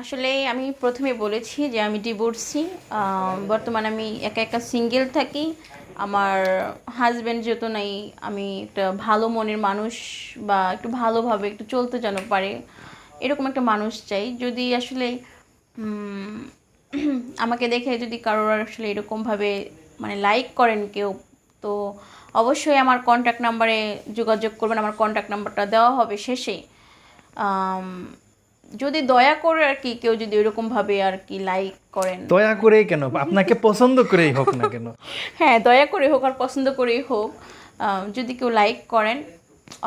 আসলে আমি প্রথমে বলেছি যে আমি ডিভোর্সি বর্তমানে আমি একা একা সিঙ্গেল থাকি। আমার হাজব্যান্ড যেহেতু নাই, আমি একটা ভালো মনের মানুষ বা একটু ভালোভাবে একটু চলতে যেন পারে, এরকম একটা মানুষ চাই। যদি আসলে আমাকে দেখে যদি কারোর আসলে এরকমভাবে মানে লাইক করেন কেউ, তো অবশ্যই আমার কন্ট্যাক্ট নাম্বারে যোগাযোগ করবেন। আমার কন্ট্যাক্ট নাম্বারটা দেওয়া হবে শেষে। যদি দয়া করে আর কি কেউ যদি ওইরকমভাবে আর কি লাইক করেন। দয়া করেই কেন? আপনাকে পছন্দ করেই হোক না কেন। হ্যাঁ দয়া করে হোক আর পছন্দ করেই হোক। যদি কেউ লাইক করেন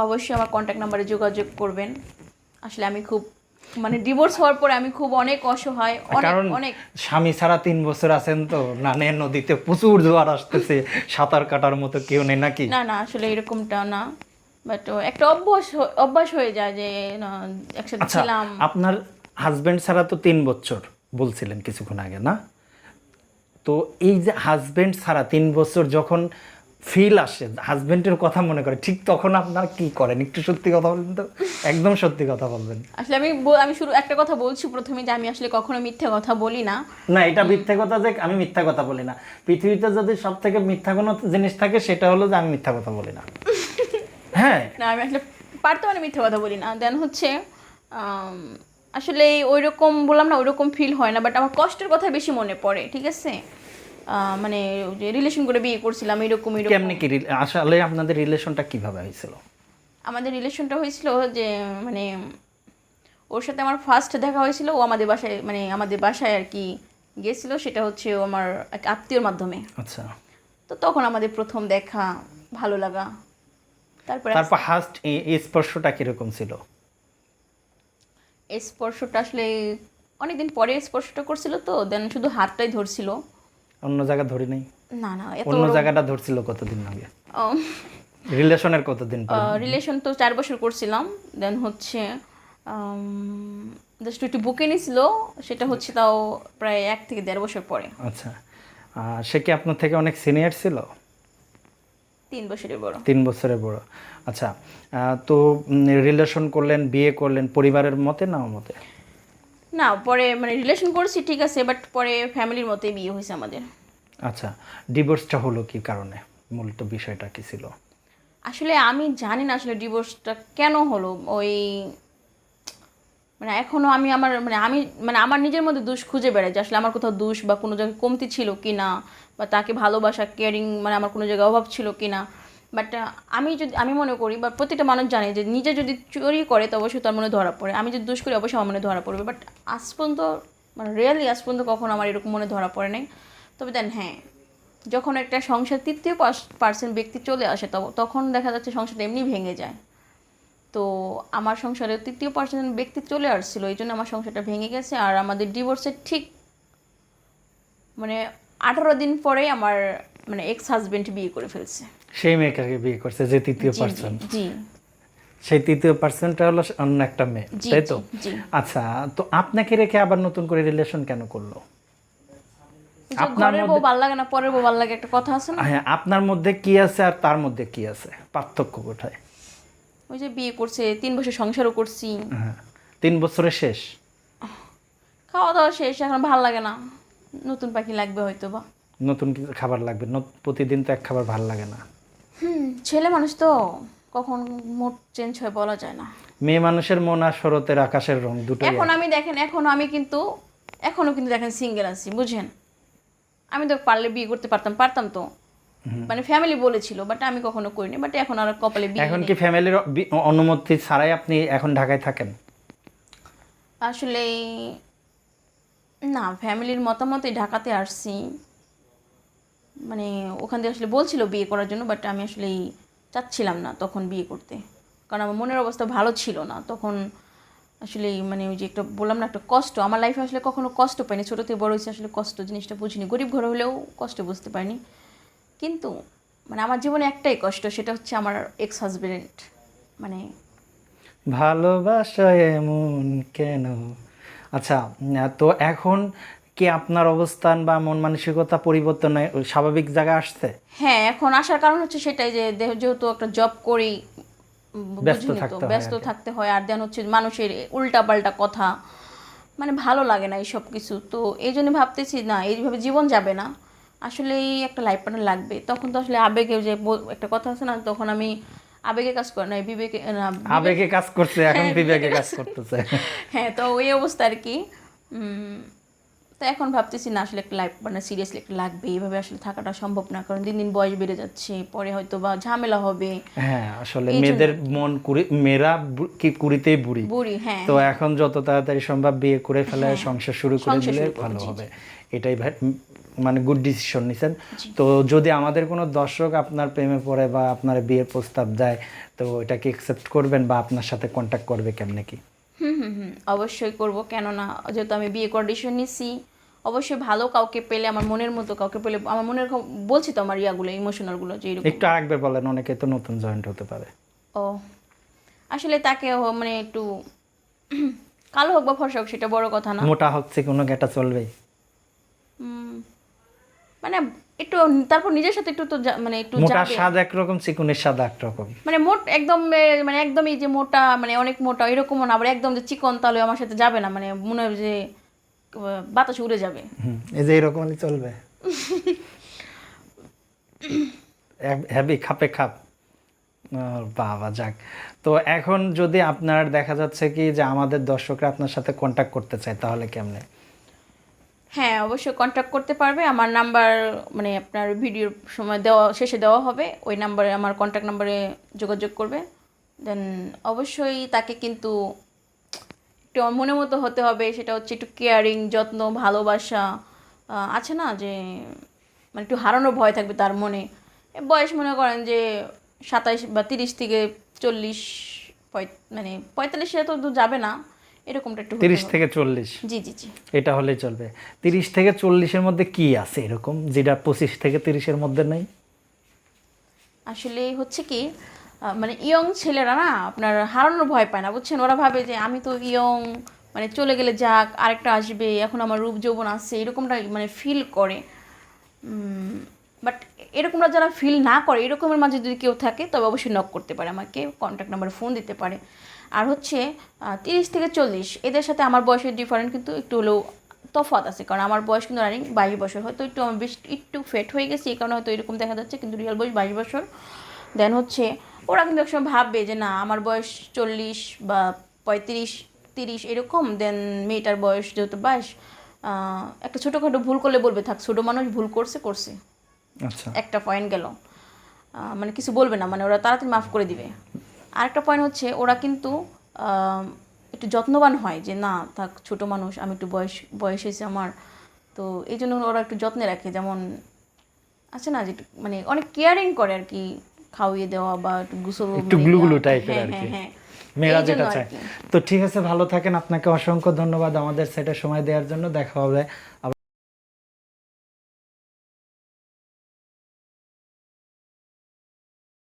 অবশ্যই আমার কন্ট্যাক্ট নাম্বারে যোগাযোগ করবেন। আসলে আমি খুব মানে ডিভোর্স হওয়ার পরে আমি খুব অনেক অসহায় কারণ অনেক অনেক। স্বামী ছাড়া তিন বছর আছেন তো নানে নদীতে প্রচুর জোয়ার আসতেছে সাঁতার কাটার মতো কেউ নেই নাকি? না না আসলে এরকমটা না। বাট একটা অভ্যাস অভ্যাস হয়ে যায় যে একসাথে আচ্ছা ছিলাম। আপনার হাজবেন্ড ছাড়া তো তিন বছর বলছিলেন কিছুক্ষণ আগে না? তো এই যে হাজবেন্ড ছাড়া তিন বছর যখন ফিল আসে হাজবেন্ডের কথা মনে করে ঠিক তখন আপনার কি করেন? একটু সত্যি কথা বলবেন তো? একদম সত্যি কথা বলবেন। আসলে আমি আমি শুরু একটা কথা বলছি প্রথমে যে আমি আসলে কখনো মিথ্যে কথা বলি না। না এটা মিথ্যা কথা যে আমি মিথ্যা কথা বলি না। পৃথিবীতে যদি সব থেকে মিথ্যা কোনো জিনিস থাকে সেটা হলো যে আমি মিথ্যা কথা বলি না। হ্যাঁ। না আমি আসলে পারতে মানে মিথ্যে কথা বলি না। দেন হচ্ছে আসলে ওই রকম বললাম না ওই রকম ফিল হয় না বাট আমার কষ্টের কথা বেশি মনে পড়ে ঠিক আছে? মানে যে রিলেশন করে বিয়ে করছিলাম এরকম এরকম। কেমনি কি আসলে আপনাদের রিলেশনটা কীভাবে হয়েছিল? আমাদের রিলেশনটা হয়েছিল যে মানে ওর সাথে আমার ফার্স্ট দেখা হয়েছিল ও আমাদের বাসায় মানে আমাদের বাসায় আর কি গেছিল সেটা হচ্ছে ও আমার এক আত্মীয়র মাধ্যমে। আচ্ছা। তো তখন আমাদের প্রথম দেখা ভালো লাগা। তারপরে তারপর হাস্ট স্পর্শটা কীরকম ছিল? এই স্পর্শটা আসলে অনেকদিন পরে স্পর্শটা করছিল তো দেন শুধু হাতটাই ধরছিল। অন্য জায়গা ধরি নাই? না না অন্য জায়গাটা ধরছিল কতদিন আগে? রিলেশনের কতদিন রিলেশন তো চার বছর করছিলাম দেন হচ্ছে জাস্ট একটু বুকে নিছিল সেটা হচ্ছে তাও প্রায় এক থেকে দেড় বছর পরে। আচ্ছা। সে কি আপনার থেকে অনেক সিনিয়র ছিল? তিন বছরের বড়। তিন বছরের বড়। আচ্ছা তো রিলেশন করলেন বিয়ে করলেন পরিবারের মতে না মতে না পরে মানে রিলেশন করছি ঠিক আছে বাট পরে ফ্যামিলির মতে বিয়ে হয়েছে আমাদের। আচ্ছা ডিভোর্সটা হলো কি কারণে? মূলত বিষয়টা কি ছিল? আসলে আমি জানি না আসলে ডিভোর্সটা কেন হলো। ওই মানে এখনও আমি আমার মানে আমি মানে আমার নিজের মধ্যে দোষ খুঁজে বেড়াই যে আসলে আমার কোথাও দোষ বা কোনো জায়গায় কমতি ছিল কি না বা তাকে ভালোবাসা কেয়ারিং মানে আমার কোনো জায়গায় অভাব ছিল কি না বাট আমি যদি, আমি মনে করি বা প্রতিটা মানুষ জানে যে নিজে যদি চুরি করে তো অবশ্যই তার মনে ধরা পড়ে। আমি যদি দোষ করি অবশ্যই আমার মনে ধরা পড়বে। বাট আজ পর্যন্ত মানে রিয়েলি আজ পর্যন্ত কখনো আমার এরকম মনে ধরা পড়ে নাই। তবে দেন হ্যাঁ যখন একটা সংসার তৃতীয় পার্সেন্ট ব্যক্তি চলে আসে তখন দেখা যাচ্ছে সংসারটা এমনি ভেঙে যায়। তো আমার সংসারে তৃতীয় পার্সেন্ট ব্যক্তি চলে আসছিল এই জন্য আমার সংসারটা ভেঙে গেছে আর আমাদের ডিভোর্সের ঠিক মানে আঠারো দিন পরে আমার মানে এক্স হাজবেন্ড বিয়ে করে ফেলছে। সেই মেয়েটাকে বিয়ে করছে যে তৃতীয় পার্সন। জি, সেই তৃতীয় পার্সনটা হলো অন্য একটা মেয়ে তাই তো। আচ্ছা তো আপনাকে রেখে আবার নতুন করে রিলেশন কেন করল? আপনার ঘরের বউ লাগে না পরের বউ ভালো লাগে একটা কথা আছে না? হ্যাঁ আপনার মধ্যে কি আছে আর তার মধ্যে কি আছে? পার্থক্য কোথায়? ওই যে বিয়ে করছে তিন বছর সংসারও করছি। হ্যাঁ তিন বছরের শেষ? খাওয়া দাওয়া শেষ এখন ভালো লাগে না। নতুন পাখি লাগবে হয়তো বা নতুন কিছু খাবার লাগবে? প্রতিদিন তো এক খাবার ভালো লাগে না। হুম ছেলে মানুষ তো কখন মোট চেঞ্জ হয় বলা যায় না। মেয়ে মানুষের মন আর শরতের আকাশের রং দুটো এখন আমি দেখেন এখন আমি কিন্তু এখনও কিন্তু দেখেন সিঙ্গেল আছি বুঝেন? আমি তো পারলে বিয়ে করতে পারতাম পারতাম তো। মানে ফ্যামিলি বলেছিল বাট আমি কখনো করিনি বাট এখন আর কপালে বিয়ে এখন কি ফ্যামিলির অনুমতি ছাড়াই আপনি এখন ঢাকায় থাকেন? আসলে না ফ্যামিলির মতামতে ঢাকাতে আসছি। মানে ওখান থেকে আসলে বলছিল বিয়ে করার জন্য বাট আমি আসলে চাচ্ছিলাম না তখন বিয়ে করতে। কারণ আমার মনের অবস্থা ভালো ছিল না তখন আসলে মানে ওই যে একটা বললাম না একটা কষ্ট। আমার লাইফে আসলে কখনো কষ্ট পাইনি। ছোটো থেকে বড় হয়েছে আসলে কষ্ট জিনিসটা বুঝিনি। গরিব ঘর হলেও কষ্ট বুঝতে পারিনি। কিন্তু মানে আমার জীবনে একটাই কষ্ট সেটা হচ্ছে আমার এক্স হাজবেন্ড মানে ভালোবাসা এমন কেন? আচ্ছা তো এখন কি আপনার অবস্থান বা মন মানসিকতা পরিবর্তন স্বাভাবিক জায়গায় আসছে? হ্যাঁ এখন আসার কারণ হচ্ছে সেটাই যে যেহেতু একটা জব করি ব্যস্ত থাকতে হয় ব্যস্ত। থাকতে হয় আর দেন হচ্ছে মানুষের উল্টা পাল্টা কথা মানে ভালো লাগে না এই সব কিছু। তো এই জন্য ভাবতেছি না এইভাবে জীবন যাবে না। আসলে এই একটা লাইফ পার্টনার লাগবে। তখন তো আসলে আবেগে যে একটা কথা আছে না তখন আমি আবেগে কাজ করে না বিবেকে না আবেগে কাজ করছে এখন বিবেকে কাজ করতেছে। হ্যাঁ তো ওই অবস্থা আর কি তো এখন ভাবতেছি না আসলে একটা লাইফ পার্টনার সিরিয়াসলি একটা লাগবে। এইভাবে আসলে থাকাটা সম্ভব না কারণ দিন দিন বয়স বেড়ে যাচ্ছে পরে হয়তো বা ঝামেলা হবে। হ্যাঁ আসলে মেয়েদের মন কুড়ি মেয়েরা কি কুড়িতেই বুড়ি। বুড়ি হ্যাঁ। তো এখন যত তাড়াতাড়ি সম্ভব বিয়ে করে ফেলে সংসার শুরু করে দিলে ভালো হবে। এটাই ভাই- মানে গুড ডিসিশন নিছেন। তো যদি আমাদের কোনো দর্শক আপনার প্রেমে পড়ে বা আপনার বিয়ের প্রস্তাব দেয় তো এটাকে একসেপ্ট করবেন বা আপনার সাথে কন্ট্যাক্ট করবে কেমনে কি? হুম হুম হুম অবশ্যই করব। কেননা যেহেতু আমি বিয়ে করার ডিসিশন নিছি অবশ্যই ভালো কাউকে পেলে আমার মনের মতো কাউকে পেলে আমার মনের বলছি তো আমার ইয়াগুলো ইমোশনালগুলো যে এরকম। একটু আরেকবার বলেন অনেকে তো নতুন জয়েন্ট হতে পারে। ও আসলে তাকে মানে একটু কালো হোক বা ফর্সা হোক সেটা বড় কথা না। মোটা হচ্ছে কোনো গেটা চলবেই। উম, মানে একটু তারপর নিজের সাথে একটু তো মানে একটু মোটা। স্বাদ একরকম চিকুনের স্বাদ একরকম মানে মোট একদম মানে একদমই যে মোটা মানে অনেক মোটা এরকমও না আবার একদম যে চিকন তাহলে আমার সাথে যাবে না মানে মনে হয় যে বাতাস উড়ে যাবে। এই যে এরকম চলবে। হ্যাভি খাপে খাপ। বাবা যাক। তো এখন যদি আপনার দেখা যাচ্ছে কি যে আমাদের দর্শকরা আপনার সাথে কন্ট্যাক্ট করতে চায় তাহলে কেমনে? হ্যাঁ অবশ্যই কন্ট্যাক্ট করতে পারবে। আমার নাম্বার মানে আপনার ভিডিওর সময় দেওয়া শেষে দেওয়া হবে। ওই নাম্বারে আমার কন্ট্যাক্ট নাম্বারে যোগাযোগ করবে। দেন অবশ্যই তাকে কিন্তু একটু আমার মনের মতো হতে হবে সেটা হচ্ছে একটু কেয়ারিং যত্ন ভালোবাসা আছে না যে মানে একটু হারানোর ভয় থাকবে তার মনে। বয়স মনে করেন যে সাতাইশ বা তিরিশ থেকে চল্লিশ মানে পঁয়তাল্লিশে তো যাবে না এরকমটা একটু তিরিশ থেকে চল্লিশ? জি জি জি। এটা হলেই চলবে। তিরিশ থেকে চল্লিশের মধ্যে কি আছে এরকম যেটা পঁচিশ থেকে তিরিশের মধ্যে নেই? আসলে হচ্ছে কি মানে ইয়ং ছেলেরা না আপনার হারানোর ভয় পায় না, বুঝছেন? ওরা ভাবে যে আমি তো ইয়ং মানে চলে গেলে যাক, আরেকটা আসবে, এখন আমার রূপ যৌবন আছে, এরকমটা মানে ফিল করে। বাট এরকমটা যারা ফিল না করে, এরকমের মাঝে যদি কেউ থাকে, তবে অবশ্যই নক করতে পারে, আমাকে কন্ট্যাক্ট নাম্বারে ফোন দিতে পারে। আর হচ্ছে তিরিশ থেকে চল্লিশ, এদের সাথে আমার বয়সের ডিফারেন্ট কিন্তু একটু হলেও তফাৎ আছে, কারণ আমার বয়স কিন্তু রানিং বাইশ বছর, হয়তো একটু আমি বেশ, একটু ফেট হয়ে গেছি, এই কারণে হয়তো এরকম দেখা যাচ্ছে, কিন্তু রিয়াল বয়স বাইশ বছর। দেন হচ্ছে ওরা কিন্তু একসময় ভাববে যে না আমার বয়স চল্লিশ বা পঁয়ত্রিশ তিরিশ এরকম দেন মেয়েটার বয়স যেহেতু বাইশ একটা ছোটোখাটো ভুল করলে বলবে থাক ছোটো মানুষ ভুল করছে করছে। আচ্ছা। একটা পয়েন্ট গেল। মানে কিছু বলবে না মানে ওরা তাড়াতাড়ি মাফ করে দিবে। আরেকটা পয়েন্ট হচ্ছে ওরা কিন্তু একটু যত্নবান হয় যে না থাক ছোট মানুষ আমি একটু বয়স বয়স হয়েছে আমার। তো এই জন্য ওরা একটু যত্নে রাখে যেমন আছে না যে মানে অনেক কেয়ারিং করে আর কি খাওয়িয়ে দেওয়া বা একটু গুসল একটু গ্লু গ্লু টাইপের আর কি। হ্যাঁ, হ্যাঁ। মেয়েরা যেটা চায়। তো ঠিক আছে ভালো থাকেন। আপনাকে অসংখ্য ধন্যবাদ আমাদের সেটা সময় দেওয়ার জন্য। দেখা হবে